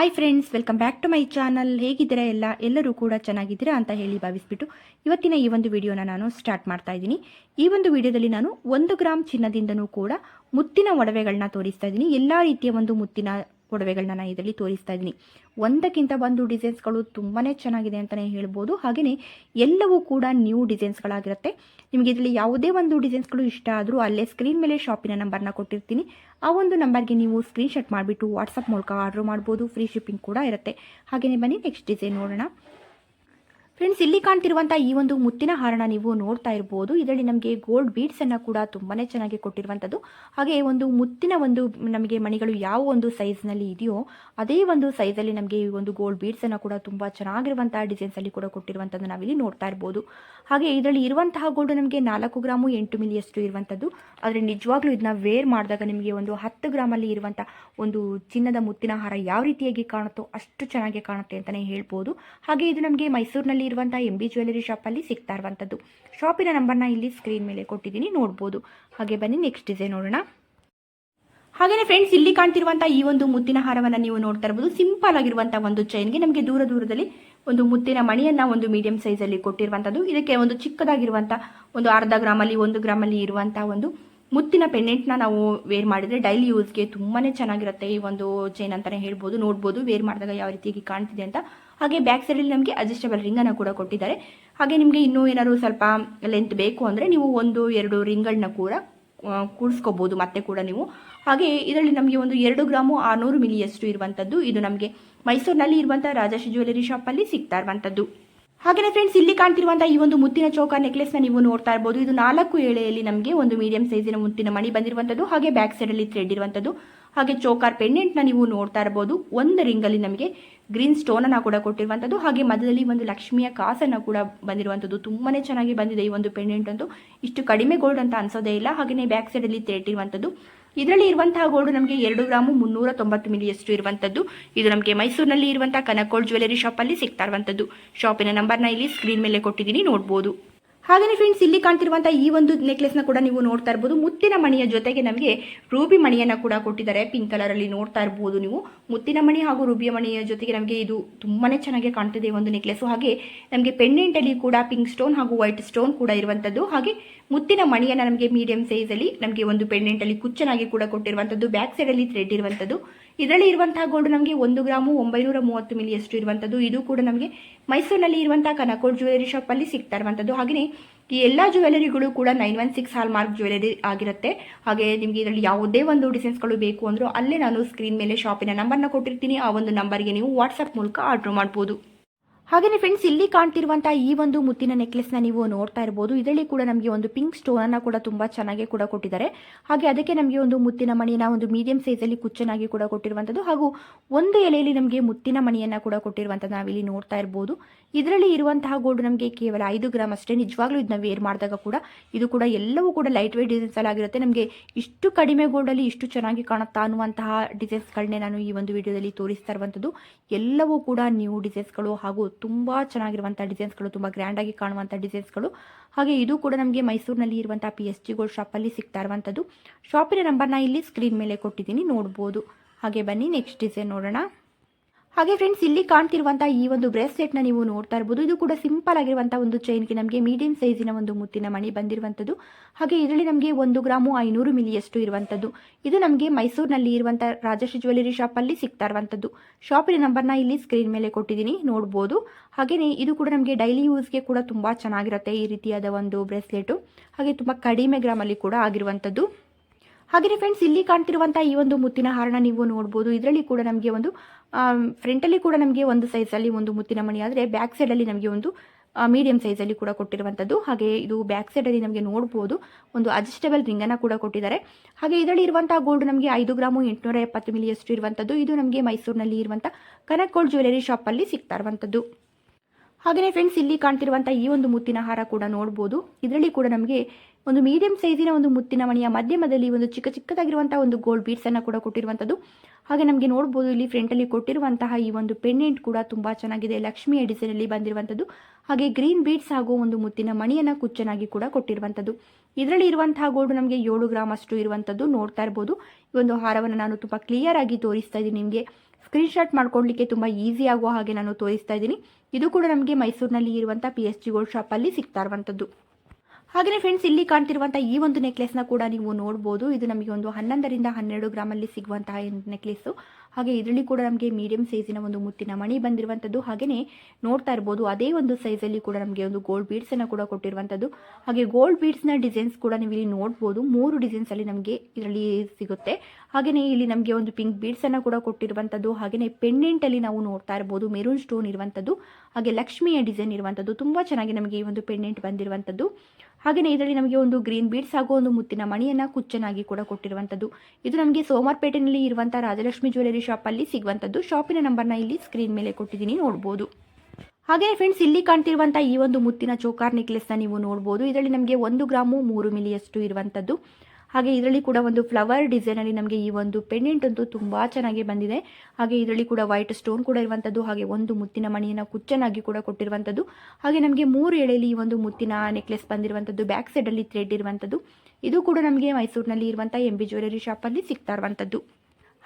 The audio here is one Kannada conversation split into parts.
Hi friends welcome back to my channel ಹೇಗಿದ್ದೀರಾ ಎಲ್ಲ? ಎಲ್ಲರೂ ಕೂಡ ಚೆನ್ನಾಗಿದ್ದೀರಾ ಅಂತ ಹೇಳಿ ಭಾವಿಸ್ಬಿಟ್ಟು ಇವತ್ತಿನ ಈ ಒಂದು ವಿಡಿಯೋನ ನಾನು ಸ್ಟಾರ್ಟ್ ಮಾಡ್ತಾ ಇದ್ದೀನಿ. ಈ ಒಂದು ವಿಡಿಯೋದಲ್ಲಿ ನಾನು ಒಂದು ಗ್ರಾಮ್ ಚಿನ್ನದಿಂದನೂ ಕೂಡ ಮುತ್ತಿನ ಒಡವೆಗಳನ್ನ ತೋರಿಸ್ತಾ ಇದ್ದೀನಿ. ಎಲ್ಲ ರೀತಿಯ ಒಂದು ಮುತ್ತಿನ ಒಡವೆಗಳನ್ನ ನಾನು ಇದರಲ್ಲಿ ತೋರಿಸ್ತಾ ಇದ್ದೀನಿ. ಒಂದಕ್ಕಿಂತ ಒಂದು ಡಿಸೈನ್ಸ್ಗಳು ತುಂಬಾ ಚೆನ್ನಾಗಿದೆ ಅಂತಲೇ ಹೇಳ್ಬೋದು. ಹಾಗೆಯೇ ಎಲ್ಲವೂ ಕೂಡ ನ್ಯೂ ಡಿಸೈನ್ಸ್ಗಳಾಗಿರುತ್ತೆ. ನಿಮಗೆ ಇದರಲ್ಲಿ ಯಾವುದೇ ಒಂದು ಡಿಸೈನ್ಸ್ಗಳು ಇಷ್ಟ ಆದರೂ ಅಲ್ಲೇ ಸ್ಕ್ರೀನ್ ಮೇಲೆ ಶಾಪಿನ ನಂಬರ್ನ ಕೊಟ್ಟಿರ್ತೀನಿ. ಆ ಒಂದು ನಂಬರ್ಗೆ ನೀವು ಸ್ಕ್ರೀನ್ಶಾಟ್ ಮಾಡಿಬಿಟ್ಟು ವಾಟ್ಸಪ್ ಮೂಲಕ ಆರ್ಡ್ರ್ ಮಾಡ್ಬೋದು. ಫ್ರೀ ಶಿಪ್ಪಿಂಗ್ ಕೂಡ ಇರುತ್ತೆ. ಹಾಗೆಯೇ ಬನ್ನಿ ನೆಕ್ಸ್ಟ್ ಡಿಸೈನ್ ನೋಡೋಣ. ಫ್ರೆಂಡ್ಸ್ ಇಲ್ಲಿ ಕಾಣ್ತಿರುವಂತಹ ಈ ಒಂದು ಮುತ್ತಿನ ಹಾರನ ನೀವು ನೋಡ್ತಾ ಇರಬಹುದು ಇದರಲ್ಲಿ ನಮಗೆ ಗೋಲ್ಡ್ ಬೀಡ್ಸ್ ಅನ್ನ ಕೂಡ ತುಂಬಾನೇ ಚೆನ್ನಾಗಿ ಕೊಟ್ಟಿರುವಂಥದ್ದು ಹಾಗೆ ಒಂದು ಮುತ್ತಿನ ಒಂದು ನಮಗೆ ಮಣಿಗಳು ಯಾವ ಒಂದು ಸೈಜ್ನಲ್ಲಿ ಇದೆಯೋ ಅದೇ ಒಂದು ಸೈಜಲ್ಲಿ ನಮಗೆ ಈ ಒಂದು ಗೋಲ್ಡ್ ಬೀಡ್ಸ್ ಅನ್ನ ಕೂಡ ತುಂಬ ಡಿಸೈನ್ಸ್ ಅಲ್ಲಿ ಕೂಡ ಕೊಟ್ಟಿರುವಂತದ್ದು ನಾವಿಲ್ಲಿ ನೋಡ್ತಾ ಇರಬಹುದು ಹಾಗೆ ಇದರಲ್ಲಿ ಇರುವಂತಹ ಗೋಲ್ಡ್ ನಮಗೆ ನಾಲ್ಕು ಗ್ರಾಮು ಎಂಟು ಮಿಲಿಯಷ್ಟು ಇರುವಂಥದ್ದು ಆದರೆ ನಿಜವಾಗ್ಲೂ ಇದನ್ನ ವೇರ್ ಮಾಡಿದಾಗ ನಿಮಗೆ ಒಂದು ಹತ್ತು ಗ್ರಾಮಲ್ಲಿ ಇರುವಂತಹ ಒಂದು ಚಿನ್ನದ ಮುತ್ತಿನ ಹಾರ ಯಾವ ರೀತಿಯಾಗಿ ಕಾಣುತ್ತೋ ಅಷ್ಟು ಚೆನ್ನಾಗಿ ಕಾಣುತ್ತೆ ಅಂತಾನೆ ಹೇಳ್ಬೋದು. ಹಾಗೆ ಇದು ನಮಗೆ ಮೈಸೂರಿನಲ್ಲಿ ಇರುವಂಥ ಎಂ ಬಿ ಜ್ಯುವೆಲರಿ ಶಾಪಲ್ಲಿ ಸಿಗ್ತಾ ಇರುವಂಥದ್ದು ಶಾಪಿನ ನಂಬರ್ನ ಇಲ್ಲಿ ಸ್ಕ್ರೀನ್ ಮೇಲೆ ಕೊಟ್ಟಿದ್ದೀನಿ, ನೋಡ್ಬೋದು. ಹಾಗೆ ಬನ್ನಿ ನೆಕ್ಸ್ಟ್ ಡಿಸೈನ್ ನೋಡೋಣ. ಹಾಗೆಯೇ ಫ್ರೆಂಡ್ಸ್ ಇಲ್ಲಿ ಕಾಣ್ತಿರುವಂಥ ಈ ಒಂದು ಮುತ್ತಿನ ಹಾರವನ್ನು ನೀವು ನೋಡ್ತಾ ಇರ್ಬೋದು. ಸಿಂಪಲ್ ಆಗಿರುವಂಥ ಒಂದು ಚೈನ್ಗೆ ನಮಗೆ ದೂರ ದೂರದಲ್ಲಿ ಒಂದು ಮುತ್ತಿನ ಮಣಿಯನ್ನು ಒಂದು ಮೀಡಿಯಂ ಸೈಜಲ್ಲಿ ಕೊಟ್ಟಿರುವಂಥದ್ದು ಇದಕ್ಕೆ ಒಂದು ಚಿಕ್ಕದಾಗಿರುವಂಥ ಒಂದು ಅರ್ಧ ಗ್ರಾಮಲ್ಲಿ ಒಂದು ಗ್ರಾಮಲ್ಲಿ ಇರುವಂಥ ಒಂದು ಮುತ್ತಿನ ಪೆಂಡೆಂಟ್ನ ನಾವು ವೇರ್ ಮಾಡಿದರೆ ಡೈಲಿ ಯೂಸ್ಗೆ ತುಂಬಾ ಚೆನ್ನಾಗಿರುತ್ತೆ. ಈ ಒಂದು ಚೈನ್ ಅಂತಲೇ ಹೇಳ್ಬೋದು, ನೋಡ್ಬೋದು ವೇರ್ ಮಾಡಿದಾಗ ಯಾವ ರೀತಿಯಾಗಿ ಕಾಣ್ತಿದೆ ಅಂತ. ಹಾಗೆ ಬ್ಯಾಕ್ ಸೈಡಲ್ಲಿ ನಮಗೆ ಅಡ್ಜಸ್ಟಬಲ್ ರಿಂಗನ್ನು ಕೂಡ ಕೊಟ್ಟಿದ್ದಾರೆ. ಹಾಗೆ ನಿಮಗೆ ಇನ್ನೂ ಏನಾದ್ರು ಸ್ವಲ್ಪ ಲೆಂತ್ ಬೇಕು ಅಂದರೆ ನೀವು ಒಂದು, ಎರಡು ರಿಂಗಳನ್ನ ಕೂಡ ಕೂಡಿಸ್ಕೋಬೋದು ಮತ್ತೆ ಕೂಡ ನೀವು. ಹಾಗೆ ಇದರಲ್ಲಿ ನಮಗೆ ಒಂದು ಎರಡು ಗ್ರಾಮು ಆರುನೂರು ಮಿಲಿಯಷ್ಟು ಇರುವಂಥದ್ದು ಇದು ನಮಗೆ ಮೈಸೂರಿನಲ್ಲಿ ಇರುವಂಥ ರಾಜಾಶಿ ಜ್ಯುವೆಲರಿ ಶಾಪಲ್ಲಿ ಸಿಗ್ತಾ ಇರುವಂಥದ್ದು ಹಾಗೆಯೇ ಫ್ರೆಂಡ್ಸ್ ಇಲ್ಲಿ ಕಾಣ್ತಿರುವಂಥ ಈ ಒಂದು ಮುತ್ತಿನ ಚೌಕ ನೆಕ್ಲೆಸ್ನ ನೀವು ನೋಡ್ತಾ ಇರಬಹುದು ಇದು ನಾಲ್ಕು ಎಳೆಯಲ್ಲಿ ನಮಗೆ ಒಂದು ಮೀಡಿಯಂ ಸೈಜಿನ ಮುತ್ತಿನ ಮಣಿ ಬಂದಿರುವಂತದ್ದು ಹಾಗೆ ಬ್ಯಾಕ್ ಸೈಡಲ್ಲಿ ಥ್ರೆಡ್ ಇರುವಂತದ್ದು ಹಾಗೆ ಚೌಕಾರ್ನ ನೀವು ನೋಡ್ತಾ ಇರಬಹುದು ಒಂದು ರಿಂಗ್ ಅಲ್ಲಿ ನಮಗೆ ಗ್ರೀನ್ ಸ್ಟೋನ್ ಅನ್ನ ಕೂಡ ಕೊಟ್ಟಿರುವಂತದ್ದು ಹಾಗೆ ಮಧ್ಯದಲ್ಲಿ ಒಂದು ಲಕ್ಷ್ಮಿಯ ಕಾಸನ್ನ ಕೂಡ ಬಂದಿರುವಂತದ್ದು ತುಂಬಾನೇ ಚೆನ್ನಾಗಿ ಬಂದಿದೆ ಈ ಒಂದು ಪೆಂಡೆಂಟ್ ಅಂತೂ ಇಷ್ಟು ಕಡಿಮೆ ಗೋಲ್ಡ್ ಅಂತ ಅನ್ಸೋದೇ ಇಲ್ಲ. ಹಾಗೆಯೇ ಬ್ಯಾಕ್ ಸೈಡಲ್ಲಿ ಥ್ರೆಡ್ ಇರುವಂಥದ್ದು. ಇದರಲ್ಲಿ ಇರುವಂತಹ ಗೋಲ್ಡ್ ನಮಗೆ ಎರಡು ಗ್ರಾಮು ಮುನ್ನೂರ ತೊಂಬತ್ತು ಮಿಲಿಯಷ್ಟು ಇರುವಂತದ್ದು. ಇದು ನಮಗೆ ಮೈಸೂರಿನಲ್ಲಿ ಇರುವಂತಹ ಕನಕೋಲ್ ಜ್ಯುವೆಲರಿ ಶಾಪಲ್ಲಿ ಸಿಗ್ತಾ ಇರುವಂಥದ್ದು ಶಾಪಿನ ನಂಬರ್ನ ಇಲ್ಲಿ ಸ್ಕ್ರೀನ್ ಮೇಲೆ ಕೊಟ್ಟಿದ್ದೀನಿ, ನೋಡ್ಬೋದು. ಹಾಗೆಯೇ ಫ್ರೆಂಡ್ಸ್ ಇಲ್ಲಿ ಕಾಣ್ತಿರುವಂಥ ಈ ಒಂದು ನೆಕ್ಲೆಸ್ನ ಕೂಡ ನೀವು ನೋಡ್ತಾ ಇರ್ಬೋದು. ಮುತ್ತಿನ ಮಣಿಯ ಜೊತೆಗೆ ನಮಗೆ ರೂಬಿ ಮಣಿಯನ್ನು ಕೂಡ ಕೊಟ್ಟಿದ್ದಾರೆ. ಪಿಂಕ್ ಕಲರಲ್ಲಿ ನೋಡ್ತಾ ಇರ್ಬೋದು ನೀವು. ಮುತ್ತಿನ ಮಣಿ ಹಾಗೂ ರೂಬಿಯ ಮಣಿಯ ಜೊತೆಗೆ ನಮಗೆ ಇದು ತುಂಬಾ ಚೆನ್ನಾಗಿ ಕಾಣ್ತಿದೆ ಒಂದು ನೆಕ್ಲೆಸ್ ಹಾಗೆ ನಮಗೆ ಪೆಂಡೆಂಟಲ್ಲಿ ಕೂಡ ಪಿಂಕ್ ಸ್ಟೋನ್ ಹಾಗೂ ವೈಟ್ ಸ್ಟೋನ್ ಕೂಡ ಇರುವಂಥದ್ದು ಹಾಗೆ ಮುತ್ತಿನ ಮಣಿಯನ್ನು ನಮಗೆ ಮೀಡಿಯಂ ಸೈಜಲ್ಲಿ ನಮಗೆ ಒಂದು ಪೆಂಡೆಂಟಲ್ಲಿ ಕುಚ್ಚನಾಗಿ ಕೂಡ ಕೊಟ್ಟಿರುವಂಥದ್ದು ಬ್ಯಾಕ್ ಸೈಡಲ್ಲಿ ಥ್ರೆಡ್ ಇರುವಂಥದ್ದು ಇದರಲ್ಲಿ ಇರುವಂತಹ ಗೋಲ್ಡ್ ನಮಗೆ ಒಂದು ಗ್ರಾಮು ಒಂಬೈನೂರ ಮೂವತ್ತು ಮಿಲಿಯಷ್ಟು ಇರುವಂಥದ್ದು ಇದು ಕೂಡ ನಮಗೆ ಮೈಸೂರಿನಲ್ಲಿ ಇರುವಂತಹ ಕನಕೋಡ್ ಜ್ಯುವೆಲರಿ ಶಾಪಲ್ಲಿ ಸಿಗ್ತಾ ಇರುವಂಥದ್ದು ಹಾಗೆಯೇ ಈ ಎಲ್ಲ ಜ್ಯುವೆಲರಿಗಳು ಕೂಡ nine one six hallmark jewellery ಆಗಿರುತ್ತೆ. ಹಾಗೆ ನಿಮಗೆ ಇದರಲ್ಲಿ ಯಾವುದೇ ಒಂದು ಡಿಸೈನ್ಸ್ಗಳು ಬೇಕು ಅಂದರೂ ಅಲ್ಲೇ ನಾನು ಸ್ಕ್ರೀನ್ ಮೇಲೆ ಶಾಪಿನ ನಂಬರ್ನ ಕೊಟ್ಟಿರ್ತೀನಿ. ಆ ಒಂದು ನಂಬರ್ಗೆ ನೀವು ವಾಟ್ಸಪ್ ಮೂಲಕ ಆರ್ಡರ್ ಮಾಡ್ಬೋದು. ಹಾಗೆಯೇ ಫ್ರೆಂಡ್ಸ್ ಇಲ್ಲಿ ಕಾಣ್ತಿರುವಂತಹ ಈ ಒಂದು ಮುತ್ತಿನ ನೆಕ್ಲೆಸ್ನ ನೀವು ನೋಡ್ತಾ ಇರಬಹುದು ಇದರಲ್ಲಿ ಕೂಡ ನಮಗೆ ಒಂದು ಪಿಂಕ್ ಸ್ಟೋನ್ ಅನ್ನ ಕೂಡ ತುಂಬಾ ಚೆನ್ನಾಗಿ ಕೂಡ ಕೊಟ್ಟಿದ್ದಾರೆ. ಹಾಗೆ ಅದಕ್ಕೆ ನಮಗೆ ಒಂದು ಮುತ್ತಿನ ಮಣಿಯನ್ನ, ಒಂದು ಮೀಡಿಯಂ ಸೈಜ್ ಅಲ್ಲಿ ಕುಚ್ಚನಾಗಿ ಕೂಡ ಕೊಟ್ಟಿರುವಂತದ್ದು ಹಾಗೂ ಒಂದು ಎಲೆಯಲ್ಲಿ ನಮಗೆ ಮುತ್ತಿನ ಮಣಿಯನ್ನ ಕೂಡ ಕೊಟ್ಟಿರುವಂಥದ್ದು ನಾವಿಲ್ಲಿ ನೋಡ್ತಾ ಇರಬಹುದು ಇದರಲ್ಲಿ ಇರುವಂತಹ ಗೋಲ್ಡ್ ನಮಗೆ ಕೇವಲ ಐದು ಗ್ರಾಮ್ ಅಷ್ಟೇ. ನಿಜವಾಗ್ಲೂ ಇದನ್ನ ವೇರ್ ಮಾಡಿದಾಗ ಕೂಡ ಇದು ಕೂಡ ಎಲ್ಲವೂ ಕೂಡ ಲೈಟ್ ವೇಟ್ ಡಿಸೈನ್ಸ್ ಆಗಿರುತ್ತೆ. ನಮಗೆ ಇಷ್ಟು ಕಡಿಮೆ ಗೋಲ್ಡ್ ಅಲ್ಲಿ ಇಷ್ಟು ಚೆನ್ನಾಗಿ ಕಾಣುತ್ತಾ ಅನ್ನುವಂತಹ ಡಿಸೈನ್ಸ್ಗಳನ್ನೇ ನಾನು ಈ ಒಂದು ವಿಡಿಯೋದಲ್ಲಿ ತೋರಿಸ್ತಾ ಇರುವಂತದ್ದು. ಎಲ್ಲವೂ ಕೂಡ ನ್ಯೂ ಡಿಸೈನ್ಸ್ಗಳು ಹಾಗೂ ತುಂಬ ಚೆನ್ನಾಗಿರುವಂಥ ಡಿಸೈನ್ಸ್ಗಳು, ತುಂಬ ಗ್ರ್ಯಾಂಡಾಗಿ ಕಾಣುವಂಥ ಡಿಸೈನ್ಸ್ಗಳು. ಹಾಗೆ ಇದು ಕೂಡ ನಮಗೆ ಮೈಸೂರಿನಲ್ಲಿ ಇರುವಂಥ ಪಿ ಎಸ್ ಜಿ ಗೋಲ್ಡ್ ಶಾಪಲ್ಲಿ ಸಿಗ್ತಾ ಇರುವಂಥದ್ದು ಶಾಪಿನ ನಂಬರ್ನ ಇಲ್ಲಿ ಸ್ಕ್ರೀನ್ ಮೇಲೆ ಕೊಟ್ಟಿದ್ದೀನಿ, ನೋಡ್ಬೋದು. ಹಾಗೆ ಬನ್ನಿ ನೆಕ್ಸ್ಟ್ ಡಿಸೈನ್ ನೋಡೋಣ. ಹಾಗೆ ಫ್ರೆಂಡ್ಸ್ ಇಲ್ಲಿ ಕಾಣ್ತಿರುವಂತಹ ಈ ಒಂದು ಬ್ರೇಸ್ಲೆಟ್ನ ನೀವು ನೋಡ್ತಾ ಇರಬಹುದು ಇದು ಕೂಡ ಸಿಂಪಲ್ ಆಗಿರುವಂತಹ ಒಂದು ಚೈನ್ಗೆ ನಮಗೆ ಮೀಡಿಯಂ ಸೈಜಿನ ಒಂದು ಮುತ್ತಿನ ಮಣಿ ಬಂದಿರುವಂಥದ್ದು. ಹಾಗೆ ಇದರಲ್ಲಿ ನಮಗೆ ಒಂದು ಗ್ರಾಮು ಐನೂರು ಮಿಲಿಯಷ್ಟು ಇರುವಂತದ್ದು ಇದು ನಮಗೆ ಮೈಸೂರಿನಲ್ಲಿ ಇರುವಂತಹ ರಾಜಶ್ರೀ ಜ್ಯುವೆಲರಿ ಅಲ್ಲಿ ಸಿಗ್ತಾ ಇರುವಂಥದ್ದು. ಶಾಪಿನ ನ ಇಲ್ಲಿ ಸ್ಕ್ರೀನ್ ಮೇಲೆ ಕೊಟ್ಟಿದ್ದೀನಿ ನೋಡಬಹುದು ಹಾಗೆಯೇ ಇದು ಕೂಡ ನಮಗೆ ಡೈಲಿ ಯೂಸ್ಗೆ ಕೂಡ ತುಂಬಾ ಚೆನ್ನಾಗಿರುತ್ತೆ ಈ ರೀತಿಯಾದ ಒಂದು ಬ್ರೇಸ್ಲೆಟು ಹಾಗೆ ತುಂಬಾ ಕಡಿಮೆ ಗ್ರಾಮಲ್ಲಿ ಕೂಡ ಆಗಿರುವಂಥದ್ದು. ಹಾಗೆಯೇ ಫ್ರೆಂಡ್ಸ್ ಇಲ್ಲಿ ಕಾಣ್ತಿರುವಂತಹ ಈ ಒಂದು ಮುತ್ತಿನ ಹಾರನ ನೀವು ನೋಡಬಹುದು ಇದರಲ್ಲಿ ಕೂಡ ನಮಗೆ ಒಂದು ಫ್ರಂಟಲ್ಲಿ ಕೂಡ ನಮಗೆ ಒಂದು ಸೈಜಲ್ಲಿ ಒಂದು ಮುತ್ತಿನ ಮಣಿ, ಆದರೆ ಬ್ಯಾಕ್ ಸೈಡಲ್ಲಿ ನಮಗೆ ಒಂದು ಮೀಡಿಯಂ ಸೈಜಲ್ಲಿ ಕೂಡ ಕೊಟ್ಟಿರುವಂಥದ್ದು. ಹಾಗೆ ಇದು ಬ್ಯಾಕ್ ಸೈಡಲ್ಲಿ ನಮಗೆ ನೋಡಬಹುದು ಒಂದು ಅಡ್ಜಸ್ಟಬಲ್ ರಿಂಗನ್ನು ಕೂಡ ಕೊಟ್ಟಿದ್ದಾರೆ. ಹಾಗೆ ಇದರಲ್ಲಿ ಇರುವಂಥ ಗೋಲ್ಡ್ ನಮಗೆ ಐದು ಗ್ರಾಮು ಎಂಟುನೂರ ಎಪ್ಪತ್ತು ಮಿಲಿಯಷ್ಟು ಇರುವಂಥದ್ದು. ಇದು ನಮಗೆ ಮೈಸೂರಿನಲ್ಲಿ ಇರುವಂಥ ಕನಕ್ ಗೋಲ್ಡ್ ಜ್ಯುವೆಲರಿ ಶಾಪಲ್ಲಿ ಸಿಗ್ತಾ ಇರುವಂಥದ್ದು. ಹಾಗೆ ಫ್ರೆಂಡ್ಸ್ ಇಲ್ಲಿ ಕಾಣ್ತಿರುವಂತಹ ಈ ಒಂದು ಮುತ್ತಿನ ಹಾರ ಕೂಡ ನೋಡಬಹುದು ಇದರಲ್ಲಿ ಕೂಡ ನಮಗೆ ಒಂದು ಮೀಡಿಯಂ ಸೈಜಿನ ಒಂದು ಮುತ್ತಿನ ಮಣಿಯ ಮಧ್ಯಮದಲ್ಲಿ ಒಂದು ಚಿಕ್ಕ ಚಿಕ್ಕದಾಗಿರುವಂತಹ ಒಂದು ಗೋಲ್ಡ್ ಬೀಡ್ಸನ್ನು ಕೂಡ ಕೊಟ್ಟಿರುವಂಥದ್ದು. ಹಾಗೆ ನಮಗೆ ನೋಡಬಹುದು ಇಲ್ಲಿ ಫ್ರಂಟಲ್ಲಿ ಕೊಟ್ಟಿರುವಂತಹ ಈ ಒಂದು ಪೆಂಡೆಂಟ್ ಕೂಡ ತುಂಬಾ ಚೆನ್ನಾಗಿದೆ. ಲಕ್ಷ್ಮಿಯ ಡಿಸೈನಲ್ಲಿ ಬಂದಿರುವಂಥದ್ದು. ಹಾಗೆ ಗ್ರೀನ್ ಬೀಡ್ಸ್ ಹಾಗೂ ಒಂದು ಮುತ್ತಿನ ಮಣಿಯನ್ನು ಕುಚ್ಚನಾಗಿ ಕೂಡ ಕೊಟ್ಟಿರುವಂಥದ್ದು. ಇದರಲ್ಲಿ ಇರುವಂತಹ ಗೋಲ್ಡ್ ನಮಗೆ ಏಳು ಗ್ರಾಮ್ ಅಷ್ಟು ಇರುವಂಥದ್ದು ನೋಡ್ತಾ ಇರಬಹುದು ಈ ಒಂದು ಹಾರವನ್ನು ನಾನು ತುಂಬ ಕ್ಲಿಯರ್ ಆಗಿ ತೋರಿಸ್ತಾ ಇದ್ದೀನಿ ನಿಮಗೆ. ಸ್ಕ್ರೀನ್ಶಾಟ್ ಮಾಡ್ಕೊಳ್ಳಿಕ್ಕೆ ತುಂಬ ಈಸಿ ಆಗುವ ಹಾಗೆ ನಾನು ತೋರಿಸ್ತಾ ಇದ್ದೀನಿ. ಇದು ಕೂಡ ನಮಗೆ ಮೈಸೂರಿನಲ್ಲಿ ಇರುವಂಥ ಪಿ ಗೋಲ್ಡ್ ಶಾಪಲ್ಲಿ ಸಿಗ್ತಾ ಇರುವಂಥದ್ದು. ಹಾಗೆಯೇ ಫ್ರೆಂಡ್ಸ್ ಇಲ್ಲಿ ಕಾಣ್ತಿರುವಂತಹ ಈ ಒಂದು ನೆಕ್ಲೆಸ್ನ ಕೂಡ ನೀವು ನೋಡಬಹುದು ಇದು ನಮಗೆ ಒಂದು ಹನ್ನೊಂದರಿಂದ ಹನ್ನೆರಡು ಗ್ರಾಮಲ್ಲಿ ಸಿಗುವಂತಹ ನೆಕ್ಲೆಸ್ ಹಾಗೆ ಇದರಲ್ಲಿ ಕೂಡ ನಮಗೆ ಮೀಡಿಯಂ ಸೈಜಿನ ಒಂದು ಮುತ್ತಿನ ಮಣಿ ಬಂದಿರುವಂತದ್ದು. ಹಾಗೆಯೇ ನೋಡ್ತಾ ಇರಬಹುದು ಅದೇ ಒಂದು ಸೈಜ್ ಅಲ್ಲಿ ಕೂಡ ನಮಗೆ ಒಂದು ಗೋಲ್ಡ್ ಬೀಡ್ಸ್ ಅನ್ನ ಕೂಡ ಕೊಟ್ಟಿರುವಂತದ್ದು. ಹಾಗೆ ಗೋಲ್ಡ್ ಬೀಡ್ಸ್ನ ಡಿಸೈನ್ಸ್ ಕೂಡ ನೀವು ಇಲ್ಲಿ ನೋಡ್ಬೋದು. ಮೂರು ಡಿಸೈನ್ಸಲ್ಲಿ ನಮಗೆ ಇದರಲ್ಲಿ ಸಿಗುತ್ತೆ. ಹಾಗೆಯೇ ಇಲ್ಲಿ ನಮಗೆ ಒಂದು ಪಿಂಕ್ ಬೀಡ್ಸ್ ಅನ್ನ ಕೂಡ ಕೊಟ್ಟಿರುವಂತದ್ದು. ಕೊಟ್ಟಿರುವಂಥದ್ದು ಪೆಂಡೆಂಟ್ ಅಲ್ಲಿ ನಾವು ನೋಡ್ತಾ ಇರಬಹುದು ಮೆರೂನ್ ಸ್ಟೋನ್ ಇರುವಂಥದ್ದು ಹಾಗೆ ಲಕ್ಷ್ಮಿಯ ಡಿಸೈನ್ ಇರುವಂತದ್ದು. ತುಂಬಾ ಚೆನ್ನಾಗಿ ನಮಗೆ ಈ ಒಂದು ಪೆಂಡೆಂಟ್ ಬಂದಿರುವಂಥದ್ದು ಹಾಗೆಯೇ ಇದರಲ್ಲಿ ನಮಗೆ ಒಂದು ಗ್ರೀನ್ ಬೀಡ್ಸ್ ಹಾಗೂ ಒಂದು ಮುತ್ತಿನ ಮಣಿಯನ್ನು ಕುಚ್ಚನಾಗಿ ಕೂಡ ಕೊಟ್ಟಿರುವಂಥದ್ದು. ಇದು ನಮಗೆ ಸೋಮಾರ್ಪೇಟೆಯಲ್ಲಿ ಇರುವಂಥ ರಾಜಲಕ್ಷ್ಮಿ ಜ್ಯುವೆಲರಿ ಶಾಪಲ್ಲಿ ಸಿಗುವಂಥದ್ದು. ಶಾಪಿನ ನಂಬರ್ನ ಇಲ್ಲಿ ಸ್ಕ್ರೀನ್ ಮೇಲೆ ಕೊಟ್ಟಿದ್ದೀನಿ, ನೋಡ್ಬೋದು. ಹಾಗೆಯೇ ಫ್ರೆಂಡ್ಸ್ ಇಲ್ಲಿ ಕಾಣ್ತಿರುವಂಥ ಈ ಒಂದು ಮುತ್ತಿನ ಚೋಕಾರ್ ನೆಕ್ಲೆಸ್ನ ನೀವು ನೋಡ್ಬೋದು. ಇದರಲ್ಲಿ ನಮಗೆ ಒಂದು ಗ್ರಾಮು ಮೂರು ಮಿಲಿಯಷ್ಟು ಇರುವಂಥದ್ದು. ಹಾಗೆ ಇದರಲ್ಲಿ ಕೂಡ ಒಂದು ಫ್ಲವರ್ ಡಿಸೈನಲ್ಲಿ ನಮಗೆ ಈ ಒಂದು ಪೆಂಡೆಂಟ್ ಅಂತೂ ತುಂಬ ಚೆನ್ನಾಗಿ ಬಂದಿದೆ. ಹಾಗೆ ಇದರಲ್ಲಿ ಕೂಡ ವೈಟ್ ಸ್ಟೋನ್ ಕೂಡ ಇರುವಂಥದ್ದು ಹಾಗೆ ಒಂದು ಮುತ್ತಿನ ಮಣಿಯನ್ನು ಕುಚ್ಚನಾಗಿ ಕೂಡ ಕೊಟ್ಟಿರುವಂಥದ್ದು ಹಾಗೆ ನಮಗೆ ಮೂರು ಎಳೆಯಲ್ಲಿ ಈ ಒಂದು ಮುತ್ತಿನ ನೆಕ್ಲೆಸ್ ಬಂದಿರುವಂಥದ್ದು ಬ್ಯಾಕ್ ಸೈಡಲ್ಲಿ ಥ್ರೆಡ್ ಇರುವಂಥದ್ದು ಇದು ಕೂಡ ನಮಗೆ ಮೈಸೂರಿನಲ್ಲಿ ಇರುವಂಥ ಎಂ ಬಿ ಜ್ಯುವೆಲರಿ ಶಾಪಲ್ಲಿ ಸಿಗ್ತಾ ಇರುವಂಥದ್ದು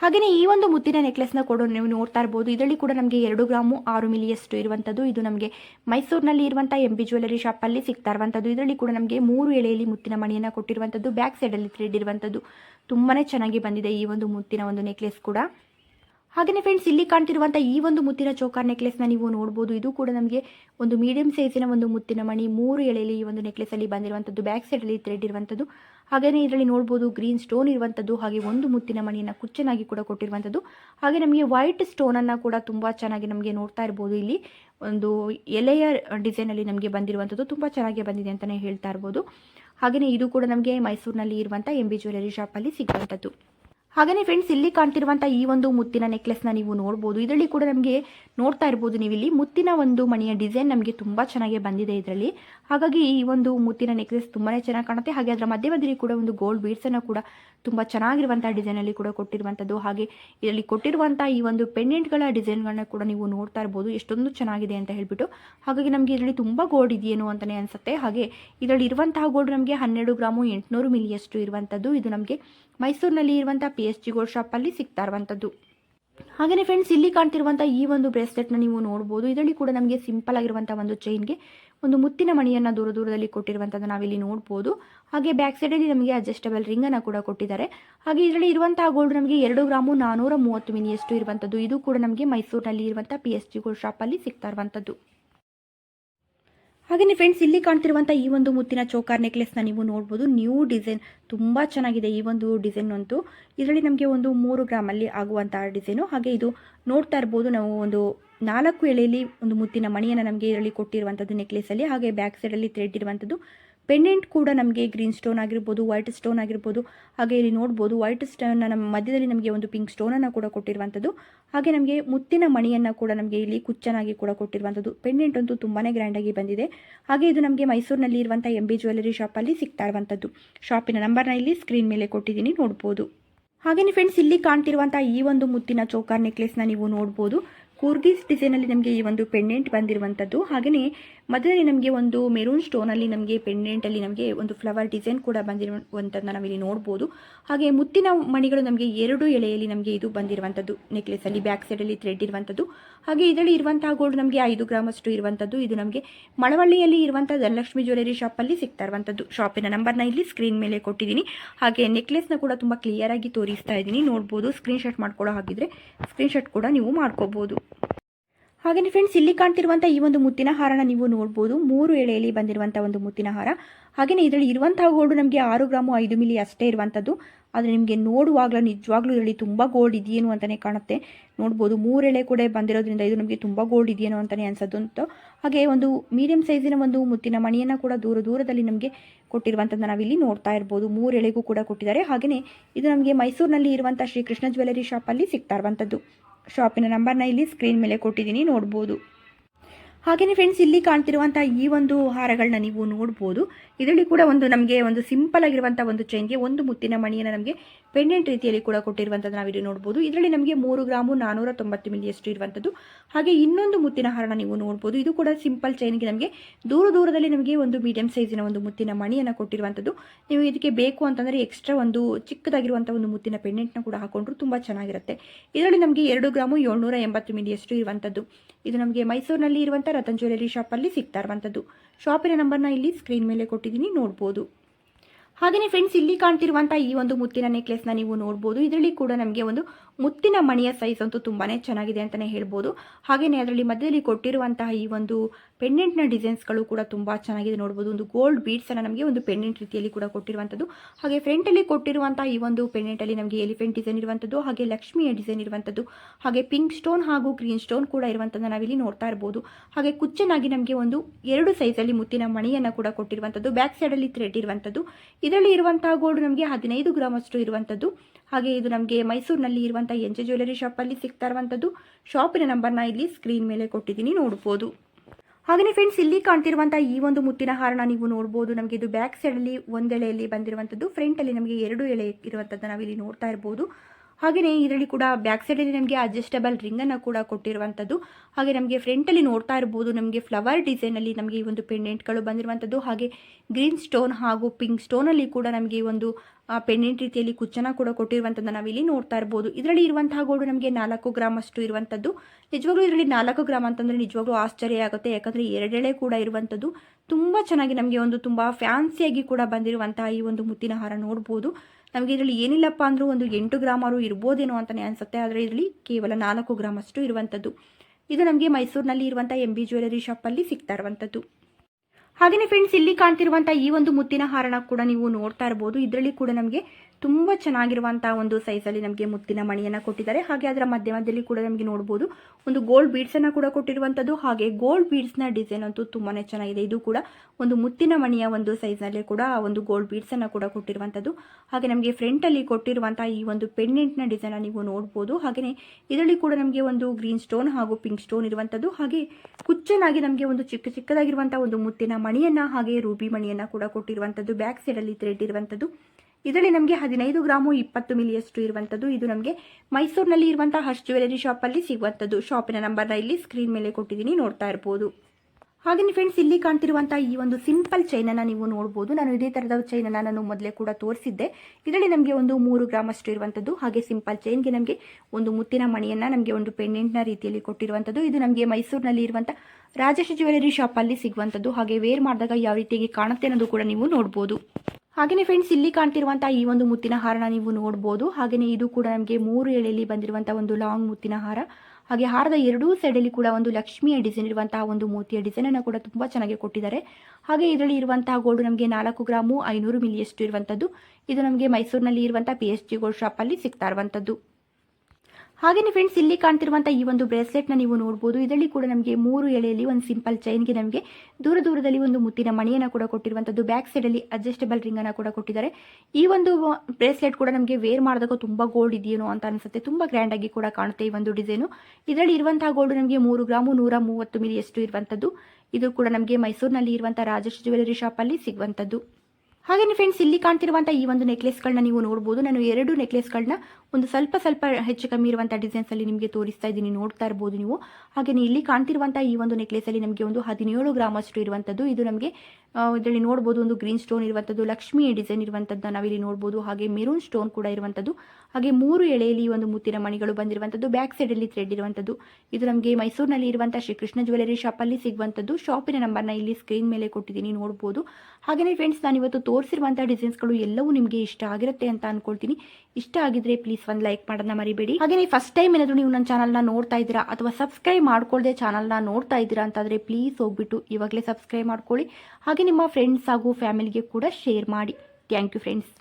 ಹಾಗೆಯೇ ಈ ಒಂದು ಮುತ್ತಿನ ನೆಕ್ಲೆಸ್ನ ಕೂಡ ನೀವು ನೋಡ್ತಾ ಇರ್ಬೋದು. ಇದರಲ್ಲಿ ಕೂಡ ನಮಗೆ ಎರಡು ಗ್ರಾಮು ಆರು ಮಿಲಿಯಷ್ಟು ಇರುವಂಥದ್ದು. ಇದು ನಮಗೆ ಮೈಸೂರಿನಲ್ಲಿ ಇರುವಂಥ ಎಂ ಬಿ ಜ್ಯುವೆಲರಿ ಶಾಪಲ್ಲಿ ಸಿಗ್ತಾ ಇರುವಂಥದ್ದು. ಇದರಲ್ಲಿ ಕೂಡ ನಮಗೆ ಮೂರು ಎಳೆಯಲ್ಲಿ ಮುತ್ತಿನ ಮಣಿಯನ್ನು ಕೊಟ್ಟಿರುವಂಥದ್ದು. ಬ್ಯಾಕ್ ಸೈಡಲ್ಲಿ ಥ್ರೆಡ್ ಇರುವಂಥದ್ದು. ತುಂಬಾ ಚೆನ್ನಾಗಿ ಬಂದಿದೆ ಈ ಒಂದು ಮುತ್ತಿನ ಒಂದು ನೆಕ್ಲೆಸ್ ಕೂಡ. ಹಾಗೆಯೇ ಫ್ರೆಂಡ್ಸ್ ಇಲ್ಲಿ ಕಾಣ್ತಿರುವಂಥ ಈ ಒಂದು ಮುತ್ತಿನ ಚೋಕಾರ್ ನೆಕ್ಲೆಸ್ನ ನೀವು ನೋಡ್ಬೋದು. ಇದು ಕೂಡ ನಮಗೆ ಒಂದು ಮೀಡಿಯಂ ಸೈಜಿನ ಒಂದು ಮುತ್ತಿನ ಮಣಿ, ಮೂರು ಎಳೆಯಲ್ಲಿ ಈ ಒಂದು ನೆಕ್ಲೆಸಲ್ಲಿ ಬಂದಿರುವಂಥದ್ದು ಬ್ಯಾಕ್ ಸೈಡಲ್ಲಿ ಥ್ರೆಡ್ ಇರುವಂಥದ್ದು ಹಾಗೆಯೇ ಇದರಲ್ಲಿ ನೋಡ್ಬೋದು ಗ್ರೀನ್ ಸ್ಟೋನ್ ಇರುವಂಥದ್ದು ಹಾಗೆ ಒಂದು ಮುತ್ತಿನ ಮಣಿಯನ್ನು ಕುಚ್ಚನಾಗಿ ಕೂಡ ಕೊಟ್ಟಿರುವಂಥದ್ದು ಹಾಗೆ ನಮಗೆ ವೈಟ್ ಸ್ಟೋನನ್ನು ಕೂಡ ತುಂಬ ಚೆನ್ನಾಗಿ ನಮಗೆ ನೋಡ್ತಾ ಇರ್ಬೋದು. ಇಲ್ಲಿ ಒಂದು ಎಲೆಯ ಡಿಸೈನಲ್ಲಿ ನಮಗೆ ಬಂದಿರುವಂಥದ್ದು ತುಂಬ ಚೆನ್ನಾಗಿ ಬಂದಿದೆ ಅಂತಲೇ ಹೇಳ್ತಾ ಇರ್ಬೋದು. ಹಾಗೆಯೇ ಇದು ಕೂಡ ನಮಗೆ ಮೈಸೂರಿನಲ್ಲಿ ಇರುವಂಥ ಎಂ ಬಿ ಜ್ಯುವೆಲರಿ ಶಾಪಲ್ಲಿ ಸಿಗುವಂಥದ್ದು ಹಾಗೆಯೇ ಫ್ರೆಂಡ್ಸ್ ಇಲ್ಲಿ ಕಾಣ್ತಿರುವಂತಹ ಈ ಒಂದು ಮುತ್ತಿನ ನೆಕ್ಲೆಸ್ನ ನೀವು ನೋಡಬಹುದು ಇದರಲ್ಲಿ ಕೂಡ ನಮಗೆ ನೋಡ್ತಾ ಇರಬಹುದು ನೀವು ಇಲ್ಲಿ ಮುತ್ತಿನ ಒಂದು ಮಣಿಯ ಡಿಸೈನ್ ನಮಗೆ ತುಂಬಾ ಚೆನ್ನಾಗಿ ಬಂದಿದೆ ಇದರಲ್ಲಿ. ಹಾಗಾಗಿ ಈ ಒಂದು ಮುತ್ತಿನ ನೆಕ್ಲೆಸ್ ತುಂಬಾನೇ ಚೆನ್ನಾಗಿ ಕಾಣುತ್ತೆ. ಹಾಗೆ ಅದರ ಮಧ್ಯ ಮಧ್ಯದಲ್ಲಿ ಕೂಡ ಒಂದು ಗೋಲ್ಡ್ ಬೀಡ್ಸನ್ನು ಕೂಡ ತುಂಬ ಚೆನ್ನಾಗಿರುವಂಥ ಡಿಸೈನಲ್ಲಿ ಕೂಡ ಕೊಟ್ಟಿರುವಂಥದ್ದು ಹಾಗೆ ಇದರಲ್ಲಿ ಕೊಟ್ಟಿರುವಂಥ ಈ ಒಂದು ಪೆಂಡೆಂಟ್ಗಳ ಡಿಸೈನ್ಗಳನ್ನ ಕೂಡ ನೀವು ನೋಡ್ತಾ ಇರ್ಬೋದು. ಎಷ್ಟೊಂದು ಚೆನ್ನಾಗಿದೆ ಅಂತ ಹೇಳ್ಬಿಟ್ಟು. ಹಾಗಾಗಿ ನಮಗೆ ಇದರಲ್ಲಿ ತುಂಬ ಗೋಲ್ಡ್ ಇದೆಯೇನೋ ಅಂತಲೇ ಅನಿಸುತ್ತೆ. ಹಾಗೆ ಇದರಲ್ಲಿ ಇರುವಂತಹ ಗೋಲ್ಡ್ ನಮಗೆ ಹನ್ನೆರಡು ಗ್ರಾಮು ಎಂಟುನೂರು ಮಿಲಿಯಷ್ಟು ಇರುವಂಥದ್ದು ಇದು ನಮಗೆ ಮೈಸೂರಿನಲ್ಲಿ ಇರುವಂಥ ಪಿ ಎಚ್ ಜಿ ಗೋಲ್ಡ್ ಶಾಪಲ್ಲಿ ಸಿಗ್ತಾ ಇರುವಂಥದ್ದು ಹಾಗೆಯೇ ಫ್ರೆಂಡ್ಸ್ ಇಲ್ಲಿ ಕಾಣ್ತಿರುವಂಥ ಈ ಒಂದು ಬ್ರೇಸ್ಲೆಟ್ನ ನೀವು ನೋಡ್ಬೋದು. ಇದರಲ್ಲಿ ಕೂಡ ನಮಗೆ ಸಿಂಪಲ್ ಆಗಿರುವಂಥ ಒಂದು ಚೈನ್ಗೆ ಒಂದು ಮುತ್ತಿನ ಮಣಿಯನ್ನು ದೂರ ದೂರದಲ್ಲಿ ಕೊಟ್ಟಿರುವಂಥದ್ದು ನಾವಿಲ್ಲಿ ನೋಡ್ಬೋದು. ಹಾಗೆ ಬ್ಯಾಕ್ ಸೈಡಲ್ಲಿ ನಮಗೆ ಅಡ್ಜಸ್ಟಬಲ್ ರಿಂಗನ್ನು ಕೂಡ ಕೊಟ್ಟಿದ್ದಾರೆ. ಹಾಗೆ ಇದರಲ್ಲಿ ಇರುವಂತಹ ಗೋಲ್ಡ್ ನಮಗೆ ಎರಡು ಗ್ರಾಮು ನಾನ್ನೂರ ಮೂವತ್ತು ಮಿನಿಯಷ್ಟು ಇರುವಂಥದ್ದು ಇದು ಕೂಡ ನಮಗೆ ಮೈಸೂರಿನಲ್ಲಿ ಇರುವಂಥ ಪಿ ಎಸ್ ಜಿ ಗೋಲ್ಡ್ ಶಾಪಲ್ಲಿ ಸಿಗ್ತಾ ಇರುವಂಥದ್ದು ಹಾಗೆಯೇ ಫ್ರೆಂಡ್ಸ್ ಇಲ್ಲಿ ಕಾಣ್ತಿರುವಂಥ ಈ ಒಂದು ಮುತ್ತಿನ ಚೋಕಾರ್ ನೆಕ್ಲೆಸ್ನ ನೀವು ನೋಡ್ಬೋದು. ನ್ಯೂ ಡಿಸೈನ್ ತುಂಬ ಚೆನ್ನಾಗಿದೆ ಈ ಒಂದು ಡಿಸೈನ್ ಅಂತೂ. ಇದರಲ್ಲಿ ನಮಗೆ ಒಂದು ಮೂರು ಗ್ರಾಮಲ್ಲಿ ಆಗುವಂತಹ ಡಿಸೈನು ಹಾಗೆ ಇದು ನೋಡ್ತಾ ಇರ್ಬೋದು ನಾವು ಒಂದು ನಾಲ್ಕು ಎಳೆಯಲ್ಲಿ ಒಂದು ಮುತ್ತಿನ ಮಣಿಯನ್ನು ನಮಗೆ ಇದರಲ್ಲಿ ಕೊಟ್ಟಿರುವಂಥದ್ದು ನೆಕ್ಲೆಸಲ್ಲಿ ಹಾಗೆ ಬ್ಯಾಕ್ ಸೈಡಲ್ಲಿ ಥ್ರೆಡ್ ಇರುವಂಥದ್ದು. ಪೆಂಡೆಂಟ್ ಕೂಡ ನಮಗೆ ಗ್ರೀನ್ ಸ್ಟೋನ್ ಆಗಿರ್ಬೋದು ವೈಟ್ ಸ್ಟೋನ್ ಆಗಿರ್ಬೋದು, ಹಾಗೆ ಇಲ್ಲಿ ನೋಡ್ಬೋದು ವೈಟ್ ಸ್ಟೋನ್ನ ನಮ್ಮ ಮಧ್ಯದಲ್ಲಿ ನಮಗೆ ಒಂದು ಪಿಂಕ್ ಸ್ಟೋನನ್ನು ಕೂಡ ಕೊಟ್ಟಿರುವಂಥದ್ದು. ಹಾಗೆ ನಮಗೆ ಮುತ್ತಿನ ಮಣಿಯನ್ನು ಕೂಡ ನಮಗೆ ಇಲ್ಲಿ ಕುಚ್ಚನಾಗಿ ಕೂಡ ಕೊಟ್ಟಿರುವಂಥದ್ದು. ಪೆಂಡೆಂಟ್ ಅಂತೂ ತುಂಬಾ ಗ್ರ್ಯಾಂಡಾಗಿ ಬಂದಿದೆ. ಹಾಗೆ ಇದು ನಮಗೆ ಮೈಸೂರಿನಲ್ಲಿ ಇರುವಂಥ ಎಂ ಬಿ ಜ್ಯುವೆಲರಿ ಶಾಪಲ್ಲಿ ಸಿಗ್ತಾ ಇರುವಂಥದ್ದು. ಶಾಪಿನ ನಂಬರ್ನ ಇಲ್ಲಿ ಸ್ಕ್ರೀನ್ ಮೇಲೆ ಕೊಟ್ಟಿದ್ದೀನಿ, ನೋಡ್ಬೋದು. ಹಾಗೆಯೇ ಫ್ರೆಂಡ್ಸ್ ಇಲ್ಲಿ ಕಾಣ್ತಿರುವಂಥ ಈ ಒಂದು ಮುತ್ತಿನ ಚೋಕಾರ್ ನೆಕ್ಲೆಸ್ನ ನೀವು ನೋಡ್ಬೋದು. ಕೂರ್ಗಿಸ್ ಡಿಸೈನಲ್ಲಿ ನಮಗೆ ಈ ಒಂದು ಪೆಂಡೆಂಟ್ ಬಂದಿರುವಂಥದ್ದು ಹಾಗೆಯೇ ಮಧ್ಯದಲ್ಲಿ ನಮಗೆ ಒಂದು ಮೆರೂನ್ ಸ್ಟೋನಲ್ಲಿ ನಮಗೆ ಪೆಂಡೆಂಟಲ್ಲಿ ನಮಗೆ ಒಂದು ಫ್ಲವರ್ ಡಿಸೈನ್ ಕೂಡ ಬಂದಿರುವಂಥದ್ದನ್ನ ನಾವಿಲ್ಲಿ ನೋಡ್ಬೋದು. ಹಾಗೆ ಮುತ್ತಿನ ಮಣಿಗಳು ನಮಗೆ ಎರಡು ಎಳೆಯಲ್ಲಿ ನಮಗೆ ಇದು ಬಂದಿರುವಂಥದ್ದು ನೆಕ್ಲೆಸಲ್ಲಿ ಬ್ಯಾಕ್ ಸೈಡಲ್ಲಿ ಥ್ರೆಡ್ ಇರುವಂಥದ್ದು ಹಾಗೆ ಇದರಲ್ಲಿ ಇರುವಂತಹ ಗೋಲ್ಡ್ ನಮಗೆ ಐದು ಗ್ರಾಮಷ್ಟು ಇರುವಂಥದ್ದು ಇದು ನಮಗೆ ಮಳವಳ್ಳಿಯಲ್ಲಿ ಇರುವಂಥ ಧನಲಕ್ಷ್ಮಿ ಜ್ಯುವೆಲರಿ ಶಾಪಲ್ಲಿ ಸಿಗ್ತಾ ಇರುವಂಥದ್ದು ಶಾಪಿನ ನಂಬರ್ನ ಇಲ್ಲಿ ಸ್ಕ್ರೀನ್ ಮೇಲೆ ಕೊಟ್ಟಿದ್ದೀನಿ. ಹಾಗೆ ನೆಕ್ಲೆಸ್ನ ಕೂಡ ತುಂಬ ಕ್ಲಿಯರಾಗಿ ತೋರಿಸ್ತಾ ಇದ್ದೀನಿ. ನೋಡ್ಬೋದು ಸ್ಕ್ರೀನ್ಶಾಟ್ ಮಾಡ್ಕೊಳ್ಳೋ ಹಾಗಿದ್ರೆ ಸ್ಕ್ರೀನ್ಶಾಟ್ ಕೂಡ ನೀವು ಮಾಡ್ಕೋಬೋದು. ಹಾಗೆಯೇ ಫ್ರೆಂಡ್ಸ್ ಇಲ್ಲಿ ಕಾಣ್ತಿರುವಂಥ ಈ ಒಂದು ಮುತ್ತಿನ ಹಾರನ ನೀವು ನೋಡ್ಬೋದು. ಮೂರು ಎಳೆಯಲ್ಲಿ ಬಂದಿರುವಂಥ ಒಂದು ಮುತ್ತಿನ ಹಾರ. ಹಾಗೆಯೇ ಇದರಲ್ಲಿ ಇರುವಂತಹ ಗೋಲ್ಡ್ ನಮಗೆ ಆರು ಗ್ರಾಮು ಐದು ಮಿಲಿ ಅಷ್ಟೇ ಇರುವಂಥದ್ದು ಆದರೆ ನಿಮಗೆ ನೋಡುವಾಗಲೂ, ನಿಜವಾಗ್ಲೂ ಇದರಲ್ಲಿ ತುಂಬ ಗೋಲ್ಡ್ ಇದೆಯೇನು ಅಂತಲೇ ಕಾಣುತ್ತೆ. ನೋಡ್ಬೋದು ಎಳೆ ಕೂಡ ಬಂದಿರೋದ್ರಿಂದ ಇದು ನಮಗೆ ತುಂಬ ಗೋಲ್ಡ್ ಇದೆಯೇನೋ ಅಂತಲೇ ಅನ್ಸೋದು ಅಂತ ಹಾಗೆ ಒಂದು ಮೀಡಿಯಂ ಸೈಜಿನ ಒಂದು ಮುತ್ತಿನ ಮಣಿಯನ್ನು ಕೂಡ ದೂರ ದೂರದಲ್ಲಿ ನಮಗೆ ಕೊಟ್ಟಿರುವಂಥದ್ದು ನಾವಿಲ್ಲಿ ನೋಡ್ತಾ ಇರ್ಬೋದು. ಮೂರು ಎಳೆಗೂ ಕೂಡ ಕೊಟ್ಟಿದ್ದಾರೆ. ಹಾಗೆಯೇ ಇದು ನಮಗೆ ಮೈಸೂರಿನಲ್ಲಿ ಇರುವಂಥ ಶ್ರೀ ಕೃಷ್ಣ ಜ್ಯುವೆಲರಿ ಶಾಪಲ್ಲಿ ಸಿಗ್ತಾ ಇರುವಂಥದ್ದು ಶಾಪಿನ ನಂಬರ್ನ ಇಲ್ಲಿ ಸ್ಕ್ರೀನ್ ಮೇಲೆ ಕೊಟ್ಟಿದ್ದೀನಿ, ನೋಡ್ಬೋದು. ಹಾಗೆಯೇ ಫ್ರೆಂಡ್ಸ್ ಇಲ್ಲಿ ಕಾಣ್ತಿರುವಂಥ ಈ ಒಂದು ಹಾರಗಳನ್ನ ನೀವು ನೋಡ್ಬೋದು. ಇದರಲ್ಲಿ ಕೂಡ ಒಂದು ನಮಗೆ ಒಂದು ಸಿಂಪಲ್ ಆಗಿರುವಂಥ ಒಂದು ಚೈನ್ಗೆ ಒಂದು ಮುತ್ತಿನ ಮಣಿಯನ್ನು ನಮಗೆ ಪೆಂಡೆಂಟ್ ರೀತಿಯಲ್ಲಿ ಕೂಡ ಕೊಟ್ಟಿರುವಂಥದ್ದು ಇಲ್ಲಿ ನೋಡ್ಬೋದು. ಇದರಲ್ಲಿ ನಮಗೆ ಮೂರು ಗ್ರಾಮು ನಾನೂರ ತೊಂಬತ್ತು ಮಿಲಿಯಷ್ಟು ಇರುವಂಥದ್ದು ಹಾಗೆ ಇನ್ನೊಂದು ಮುತ್ತಿನ ಹಾರನ ನೀವು ನೋಡ್ಬೋದು. ಇದು ಕೂಡ ಸಿಂಪಲ್ ಚೈನ್ಗೆ ನಮಗೆ ದೂರ ದೂರದಲ್ಲಿ ನಮಗೆ ಒಂದು ಮೀಡಿಯಂ ಸೈಜಿನ ಒಂದು ಮುತ್ತಿನ ಮಣಿಯನ್ನು ಕೊಟ್ಟಿರುವಂಥದ್ದು ನೀವು ಇದಕ್ಕೆ ಬೇಕು ಅಂತಂದರೆ ಎಕ್ಸ್ಟ್ರಾ ಒಂದು ಚಿಕ್ಕದಾಗಿರುವಂಥ ಒಂದು ಮುತ್ತಿನ ಪೆಂಡೆಂಟ್ನ ಕೂಡ ಹಾಕೊಂಡ್ರು ತುಂಬ ಚೆನ್ನಾಗಿರುತ್ತೆ. ಇದರಲ್ಲಿ ನಮಗೆ ಎರಡು ಗ್ರಾಮು ಏಳ್ನೂರ ಎಂಬತ್ತು ಮಿಲಿಯಷ್ಟು ಇರುವಂಥದ್ದು ಇದು ನಮಗೆ ಮೈಸೂರಿನಲ್ಲಿ ಇರುವಂಥ ರತನ್ ಜ್ಯುವೆಲರಿ ಶಾಪಲ್ಲಿ ಸಿಗ್ತಾ ಇರುವಂಥದ್ದು ಶಾಪಿನ ನಂಬರ್ನ ಇಲ್ಲಿ ಸ್ಕ್ರೀನ್ ಮೇಲೆ ಕೊಟ್ಟಿದ್ದೀನಿ ನೋಡ್ಬೋದು. ಹಾಗೆಯೇ ಫ್ರೆಂಡ್ಸ್ ಇಲ್ಲಿ ಕಾಣ್ತಿರುವಂಥ ಈ ಒಂದು ಮುತ್ತಿನ ನೆಕ್ಲೆಸ್ನ ನೀವು ನೋಡ್ಬೋದು. ಇದರಲ್ಲಿ ಕೂಡ ನಮಗೆ ಒಂದು ಮುತ್ತಿನ ಮಣಿಯ ಸೈಜ್ ಅಂತೂ ತುಂಬಾ ಚೆನ್ನಾಗಿದೆ ಅಂತಲೇ ಹೇಳ್ಬೋದು. ಹಾಗೆಯೇ ಅದರಲ್ಲಿ ಮಧ್ಯದಲ್ಲಿ ಕೊಟ್ಟಿರುವಂತಹ ಈ ಒಂದು ಪೆಂಡೆಂಟ್ನ ಡಿಸೈನ್ಸ್ಗಳು ಕೂಡ ತುಂಬ ಚೆನ್ನಾಗಿದೆ ನೋಡ್ಬೋದು. ಒಂದು ಗೋಲ್ಡ್ ಬೀಡ್ಸನ್ನು ನಮಗೆ ಒಂದು ಪೆಂಡೆಂಟ್ ರೀತಿಯಲ್ಲಿ ಕೂಡ ಕೊಟ್ಟಿರುವಂಥದ್ದು ಹಾಗೆ ಫ್ರಂಟಲ್ಲಿ ಕೊಟ್ಟಿರುವಂಥ ಈ ಒಂದು ಪೆಂಡೆಂಟಲ್ಲಿ ನಮಗೆ ಎಲಿಫೆಂಟ್ ಡಿಸೈನ್ ಇರುವಂಥದ್ದು ಹಾಗೆ ಲಕ್ಷ್ಮಿಯ ಡಿಸೈನ್ ಇರುವಂಥದ್ದು ಹಾಗೆ ಪಿಂಕ್ ಸ್ಟೋನ್ ಹಾಗೂ ಗ್ರೀನ್ ಸ್ಟೋನ್ ಕೂಡ ಇರುವಂಥದ್ದು ನಾವಿಲ್ಲಿ ನೋಡ್ತಾ ಇರ್ಬೋದು. ಹಾಗೆ ಕುಚ್ಚನಾಗಿ ನಮಗೆ ಒಂದು ಎರಡು ಸೈಜಲ್ಲಿ ಮುತ್ತಿನ ಮಣಿಯನ್ನು ಕೂಡ ಕೊಟ್ಟಿರುವಂಥದ್ದು ಬ್ಯಾಕ್ ಸೈಡಲ್ಲಿ ಥ್ರೆಡ್ ಇರುವಂಥದ್ದು ಇದರಲ್ಲಿ ಇರುವಂತಹ ಗೋಲ್ಡ್ ನಮಗೆ ಹದಿನೈದು ಗ್ರಾಮ್ ಅಷ್ಟು ಇರುವಂಥದ್ದು. ಹಾಗೆ ಇದು ನಮಗೆ ಮೈಸೂರಿನಲ್ಲಿ ಇರುವಂತಹ ಎನ್ ಜೆ ಜ್ಯುವೆಲರಿ ಅಲ್ಲಿ ಸಿಗ್ತಾ ಇರುವಂಥದ್ದು. ಶಾಪಿನ ನಂಬರ್ನ ಇಲ್ಲಿ ಸ್ಕ್ರೀನ್ ಮೇಲೆ ಕೊಟ್ಟಿದ್ದೀನಿ, ನೋಡ್ಬೋದು. ಹಾಗೆಯೇ ಫ್ರೆಂಡ್ಸ್ ಇಲ್ಲಿ ಕಾಣ್ತಿರುವಂತಹ ಈ ಒಂದು ಮುತ್ತಿನ ಹಾರನ ನೀವು ನೋಡಬಹುದು ನಮಗೆ ಇದು ಬ್ಯಾಕ್ ಸೈಡ್ ಅಲ್ಲಿ ಒಂದೆಳೆಯಲ್ಲಿ ಬಂದಿರುವಂಥದ್ದು. ಫ್ರಂಟಲ್ಲಿ ನಮಗೆ ಎರಡು ಎಳೆ ಇರುವಂತಹದ್ದು ನಾವು ಇಲ್ಲಿ ನೋಡ್ತಾ ಇರ್ಬೋದು. ಹಾಗೆಯೇ ಇದರಲ್ಲಿ ಕೂಡ ಬ್ಯಾಕ್ ಸೈಡಲ್ಲಿ ನಮಗೆ ಅಡ್ಜಸ್ಟಬಲ್ ರಿಂಗನ್ನು ಕೂಡ ಕೊಟ್ಟಿರುವಂಥದ್ದು ಹಾಗೆ ನಮಗೆ ಫ್ರಂಟಲ್ಲಿ ನೋಡ್ತಾ ಇರ್ಬೋದು, ನಮಗೆ ಫ್ಲವರ್ ಡಿಸೈನಲ್ಲಿ ನಮಗೆ ಈ ಒಂದು ಪೆಂಡೆಂಟ್ಗಳು ಬಂದಿರುವಂಥದ್ದು ಹಾಗೆ ಗ್ರೀನ್ ಸ್ಟೋನ್ ಹಾಗೂ ಪಿಂಕ್ ಸ್ಟೋನಲ್ಲಿ ಕೂಡ ನಮಗೆ ಈ ಒಂದು ಪೆಂಡೆಂಟ್ ರೀತಿಯಲ್ಲಿ ಕುಚ್ಚನ ಕೂಡ ಕೊಟ್ಟಿರುವಂಥದ್ದು ನಾವಿಲ್ಲಿ ನೋಡ್ತಾ ಇರ್ಬೋದು. ಇದರಲ್ಲಿ ಇರುವಂತಹ ಗೋಡು ನಮಗೆ ನಾಲ್ಕು ಗ್ರಾಮ್ ಅಷ್ಟು ಇರುವಂಥದ್ದು ನಿಜವಾಗ್ಲೂ ಇದರಲ್ಲಿ ನಾಲ್ಕು ಗ್ರಾಮ್ ಅಂತಂದರೆ ನಿಜವಾಗ್ಲೂ ಆಶ್ಚರ್ಯ ಆಗುತ್ತೆ. ಯಾಕಂದರೆ ಎರಡೆಳೆ ಕೂಡ ಇರುವಂಥದ್ದು ತುಂಬ ಚೆನ್ನಾಗಿ ನಮಗೆ ಒಂದು ತುಂಬ ಫ್ಯಾನ್ಸಿಯಾಗಿ ಕೂಡ ಬಂದಿರುವಂತಹ ಈ ಒಂದು ಮುತ್ತಿನ ಹಾರ ನೋಡ್ಬೋದು. ನಮಗೆ ಇದರಲ್ಲಿ ಏನಿಲ್ಲಪ್ಪ ಅಂದರೂ ಒಂದು ಎಂಟು ಗ್ರಾಮರು ಇರ್ಬೋದೇನೋ ಅಂತಲೇ ಅನಿಸುತ್ತೆ, ಆದರೆ ಇದರಲ್ಲಿ ಕೇವಲ ನಾಲ್ಕು ಗ್ರಾಮ್ ಅಷ್ಟು ಇರುವಂಥದ್ದು ಇದು ನಮಗೆ ಮೈಸೂರಿನಲ್ಲಿ ಇರುವಂಥ ಎಂ ಬಿ ಜ್ಯುವೆಲರಿ ಶಾಪಲ್ಲಿ ಸಿಗ್ತಾ ಇರುವಂಥದ್ದು ಹಾಗೆಯೇ ಫ್ರೆಂಡ್ಸ್ ಇಲ್ಲಿ ಕಾಣ್ತಿರುವಂಥ ಈ ಒಂದು ಮುತ್ತಿನ ಹಾರನ ಕೂಡ ನೀವು ನೋಡ್ತಾ ಇರ್ಬೋದು. ಇದರಲ್ಲಿ ಕೂಡ ನಮಗೆ ತುಂಬ ಚೆನ್ನಾಗಿರುವಂತಹ ಒಂದು ಸೈಜಲ್ಲಿ ನಮಗೆ ಮುತ್ತಿನ ಮಣಿಯನ್ನು ಕೊಟ್ಟಿದ್ದಾರೆ. ಹಾಗೆ ಅದರ ಮಧ್ಯ ಮಧ್ಯದಲ್ಲಿ ಕೂಡ ನಮಗೆ ನೋಡ್ಬೋದು, ಒಂದು ಗೋಲ್ಡ್ ಬೀಡ್ಸನ್ನು ಕೂಡ ಕೊಟ್ಟಿರುವಂಥದ್ದು ಹಾಗೆ ಗೋಲ್ಡ್ ಬೀಡ್ಸ್ನ ಡಿಸೈನ್ ಅಂತೂ ತುಂಬಾ ಚೆನ್ನಾಗಿದೆ. ಇದು ಕೂಡ ಒಂದು ಮುತ್ತಿನ ಮಣಿಯ ಒಂದು ಸೈಜ್ನಲ್ಲೇ ಕೂಡ ಒಂದು ಗೋಲ್ಡ್ ಬೀಡ್ಸನ್ನು ಕೂಡ ಕೊಟ್ಟಿರುವಂಥದ್ದು ಹಾಗೆ ನಮಗೆ ಫ್ರಂಟಲ್ಲಿ ಕೊಟ್ಟಿರುವಂಥ ಈ ಒಂದು ಪೆಂಡೆಂಟ್ನ ಡಿಸೈನ್ ನೀವು ನೋಡ್ಬೋದು. ಹಾಗೆಯೇ ಇದರಲ್ಲಿ ಕೂಡ ನಮಗೆ ಒಂದು ಗ್ರೀನ್ ಸ್ಟೋನ್ ಹಾಗೂ ಪಿಂಕ್ ಸ್ಟೋನ್ ಇರುವಂಥದ್ದು ಹಾಗೆ ಕುಚ್ಚನಾಗಿ ನಮಗೆ ಒಂದು ಚಿಕ್ಕ ಚಿಕ್ಕದಾಗಿರುವಂಥ ಒಂದು ಮುತ್ತಿನ ಮಣಿಯನ್ನು ಹಾಗೆ ರೂಬಿ ಮಣಿಯನ್ನು ಕೂಡ ಕೊಟ್ಟಿರುವಂಥದ್ದು ಬ್ಯಾಕ್ ಸೈಡಲ್ಲಿ ಥ್ರೆಡ್ ಇರುವಂಥದ್ದು ಇದರಲ್ಲಿ ನಮಗೆ ಹದಿನೈದು ಗ್ರಾಮು ಇಪ್ಪತ್ತು ಮಿಲಿಯಷ್ಟು ಇರುವಂಥದ್ದು ಇದು ನಮಗೆ ಮೈಸೂರಿನಲ್ಲಿ ಇರುವಂಥ ಹರ್ಷ್ ಜ್ಯುವೆಲರಿ ಶಾಪಲ್ಲಿ ಸಿಗುವಂಥದ್ದು ಶಾಪಿನ ನಂಬರ್ನ ಇಲ್ಲಿ ಸ್ಕ್ರೀನ್ ಮೇಲೆ ಕೊಟ್ಟಿದ್ದೀನಿ, ನೋಡ್ತಾ ಇರ್ಬೋದು. ಹಾಗೆಯೇ ಫ್ರೆಂಡ್ಸ್ ಇಲ್ಲಿ ಕಾಣ್ತಿರುವಂಥ ಈ ಒಂದು ಸಿಂಪಲ್ ಚೈನನ್ನು ನೀವು ನೋಡ್ಬೋದು. ನಾನು ಇದೇ ಥರದ ಚೈನನ್ನು ನಾನು ಮೊದಲೇ ಕೂಡ ತೋರಿಸಿದ್ದೆ. ಇದರಲ್ಲಿ ನಮಗೆ ಒಂದು ಮೂರು ಗ್ರಾಮ್ ಅಷ್ಟು ಇರುವಂಥದ್ದು ಹಾಗೆ ಸಿಂಪಲ್ ಚೈನ್ಗೆ ನಮಗೆ ಒಂದು ಮುತ್ತಿನ ಮಣಿಯನ್ನು ನಮಗೆ ಒಂದು ಪೆಂಡೆಂಟ್ನ ರೀತಿಯಲ್ಲಿ ಕೊಟ್ಟಿರುವಂಥದ್ದು ಇದು ನಮಗೆ ಮೈಸೂರಿನಲ್ಲಿ ಇರುವಂಥ ರಾಜೇಶ್ ಜ್ಯುವೆಲರಿ ಶಾಪಲ್ಲಿ ಸಿಗುವಂಥದ್ದು ಹಾಗೆ ವೇರ್ ಮಾಡಿದಾಗ ಯಾವ ರೀತಿಯಾಗಿ ಕಾಣುತ್ತೆ ಅನ್ನೋದು ಕೂಡ ನೀವು ನೋಡ್ಬೋದು. ಹಾಗೆಯೇ ಫ್ರೆಂಡ್ಸ್ ಇಲ್ಲಿ ಕಾಣ್ತಿರುವಂತಹ ಈ ಒಂದು ಮುತ್ತಿನ ಹಾರನ ನೀವು ನೋಡಬಹುದು ಹಾಗೆಯೇ ಇದು ಕೂಡ ನಮಗೆ ಮೂರು ಎಳೆಯಲ್ಲಿ ಬಂದಿರುವಂತಹ ಒಂದು ಲಾಂಗ್ ಮುತ್ತಿನ ಹಾರ. ಹಾಗೆ ಹಾರದ ಎರಡೂ ಸೈಡಲ್ಲಿ ಕೂಡ ಒಂದು ಲಕ್ಷ್ಮಿಯ ಡಿಸೈನ್ ಇರುವಂತಹ ಒಂದು ಮೂತಿಯ ಡಿಸೈನ್ ಅನ್ನು ಕೂಡ ತುಂಬಾ ಚೆನ್ನಾಗಿ ಕೊಟ್ಟಿದ್ದಾರೆ. ಹಾಗೆ ಇದರಲ್ಲಿ ಇರುವಂತಹ ಗೋಲ್ಡ್ ನಮಗೆ ನಾಲ್ಕು ಗ್ರಾಮು ಐನೂರು ಮಿಲಿಯಷ್ಟು ಇರುವಂಥದ್ದು ಇದು ನಮಗೆ ಮೈಸೂರಿನಲ್ಲಿ ಇರುವಂಥ ಪಿ ಎಚ್ ಜಿ ಗೋಲ್ಡ್ ಶಾಪಲ್ಲಿ ಸಿಗ್ತಾ ಇರುವಂಥದ್ದು ಹಾಗೆಯೇ ಫ್ರೆಂಡ್ಸ್ ಇಲ್ಲಿ ಕಾಣ್ತಿರುವಂಥ ಈ ಒಂದು ಬ್ರೇಸ್ಲೆಟ್ನ ನೀವು ನೋಡಬಹುದು ಇದರಲ್ಲಿ ಕೂಡ ನಮಗೆ ಮೂರು ಎಳೆಯಲ್ಲಿ ಒಂದು ಸಿಂಪಲ್ ಚೈನ್ಗೆ ನಮಗೆ ದೂರ ದೂರದಲ್ಲಿ ಒಂದು ಮುತ್ತಿನ ಮಣಿಯನ್ನು ಕೂಡ ಕೊಟ್ಟಿರುವಂತದ್ದು. ಬ್ಯಾಕ್ ಸೈಡ್ ಸೈಡಲ್ಲಿ ಅಡ್ಜಸ್ಟಬಲ್ ಅನ್ನ ಕೂಡ ಕೊಟ್ಟಿದ್ದಾರೆ. ಈ ಒಂದು ಬ್ರೇಸ್ಲೆಟ್ ಕೂಡ ನಮಗೆ ವೇರ್ ಮಾಡಿದಾಗ ತುಂಬಾ ಗೋಲ್ಡ್ ಇದೆಯೇನೋ ಅಂತ ಅನ್ಸುತ್ತೆ. ತುಂಬಾ ಗ್ರ್ಯಾಂಡ್ ಆಗಿ ಕೂಡ ಕಾಣುತ್ತೆ ಈ ಒಂದು ಡಿಸೈನು ಇದರಲ್ಲಿ ಇರುವಂತಹ ಗೋಲ್ಡ್ ನಮಗೆ ಮೂರು ಗ್ರಾಮು ನೂರ ಮೂವತ್ತು ಮಿಲಿಯಷ್ಟು ಇರುವಂಥದ್ದು ಇದು ಕೂಡ ನಮಗೆ ಮೈಸೂರಿನಲ್ಲಿ ಇರುವಂತಹ ರಾಜೇಶ್ ಜ್ಯುವೆಲರಿ ಅಲ್ಲಿ ಸಿಗುವಂತದ್ದು. ಹಾಗೆಯೇ ಫ್ರೆಂಡ್ಸ್ ಇಲ್ಲಿ ಕಾಣ್ತಿರುವಂಥ ಈ ಒಂದು ನೆಕ್ಲೆಸ್ಗಳನ್ನ ನೀವು ನೋಡಬಹುದು ನಾನು ಎರಡು ನೆಕ್ಲೆಸ್ಗಳನ್ನ ಒಂದು ಸ್ವಲ್ಪ ಸ್ವಲ್ಪ ಹೆಚ್ಚು ಕಮ್ಮಿ ಇರುವಂಥ ಡಿಸೈನ್ಸಲ್ಲಿ ನಿಮಗೆ ತೋರಿಸ್ತಾ ಇದ್ದೀನಿ, ನೋಡ್ತಾ ಇರ್ಬೋದು ನೀವು. ಹಾಗೆಯೇ ಇಲ್ಲಿ ಕಾಣ್ತಿರುವಂತಹ ಈ ಒಂದು ನೆಕ್ಲೆಸಲ್ಲಿ ನಮಗೆ ಒಂದು ಹದಿನೇಳು ಗ್ರಾಮ್ ಅಷ್ಟು ಇರುವಂಥದ್ದು ಇದು ನಮಗೆ ಇದರಲ್ಲಿ ನೋಡ್ಬೋದು ಒಂದು ಗ್ರೀನ್ ಸ್ಟೋನ್ ಇರುವಂತದ್ದು, ಲಕ್ಷ್ಮಿ ಡಿಸೈನ್ ಇರುವಂಥದ್ದನ್ನ ನಾವಿಲ್ಲಿ ನೋಡ್ಬೋದು. ಹಾಗೆ ಮೆರೂನ್ ಸ್ಟೋನ್ ಕೂಡ ಇರುವಂತದ್ದು. ಹಾಗೆ ಮೂರು ಎಳೆಯಲ್ಲಿ ಒಂದು ಮುತ್ತಿನ ಮಣಿಗಳು ಬಂದಿರುವಂತದ್ದು. ಬ್ಯಾಕ್ ಸೈಡ್ ಅಲ್ಲಿ ಥ್ರೆಡ್ ಇರುವಂತದ್ದು. ಇದು ನಮಗೆ ಮೈಸೂರಿನಲ್ಲಿ ಇರುವಂಥ ಶ್ರೀಕೃಷ್ಣ ಜ್ಯುವೆಲರಿ ಅಲ್ಲಿ ಸಿಗುವಂತದ್ದು. ಶಾಪಿನ ನಂಬರ್ನ ಇಲ್ಲಿ ಸ್ಕ್ರೀನ್ ಮೇಲೆ ಕೊಟ್ಟಿದ್ದೀನಿ, ನೋಡ್ಬೋದು. ಹಾಗೆಯೇ ಫ್ರೆಂಡ್ಸ್ ನಾನು ಇವತ್ತು ತೋರಿಸಿರುವಂಥ ಡಿಸೈನ್ಸ್ಗಳು ಎಲ್ಲವೂ ನಿಮಗೆ ಇಷ್ಟ ಆಗಿರುತ್ತೆ ಅಂತ ಅನ್ಕೊಳ್ತೀನಿ. ಇಷ್ಟ ಆಗಿದ್ರೆ ಪ್ಲೀಸ್ ಒಂದು ಲೈಕ್ ಮಾಡೋದನ್ನ ಮರಿಬೇಡಿ. ನೀವು ಫಸ್ಟ್ ಟೈಮ್ ಏನಾದರೂ ನೀವು ನನ್ನ ಚಾನಲ್ನ ನೋಡ್ತಾ ಇದ್ದೀರಾ ಅಥವಾ ಸಬ್ಸ್ಕ್ರೈಬ್ ಮಾಡ್ಕೊಳ್ಳದೆ ಚಾನಲ್ನ ನೋಡ್ತಾ ಇದ್ದೀರಾ ಅಂತಂದ್ರೆ ಪ್ಲೀಸ್ ಹೋಗ್ಬಿಟ್ಟು ಇವಾಗಲೇ ಸಬ್ಸ್ಕ್ರೈಬ್ ಮಾಡ್ಕೊಳ್ಳಿ. ಹಾಗೆ ನಿಮ್ಮ ಫ್ರೆಂಡ್ಸ್ ಹಾಗೂ ಫ್ಯಾಮಿಲಿಗೆ ಕೂಡ ಶೇರ್ ಮಾಡಿ. Thank you friends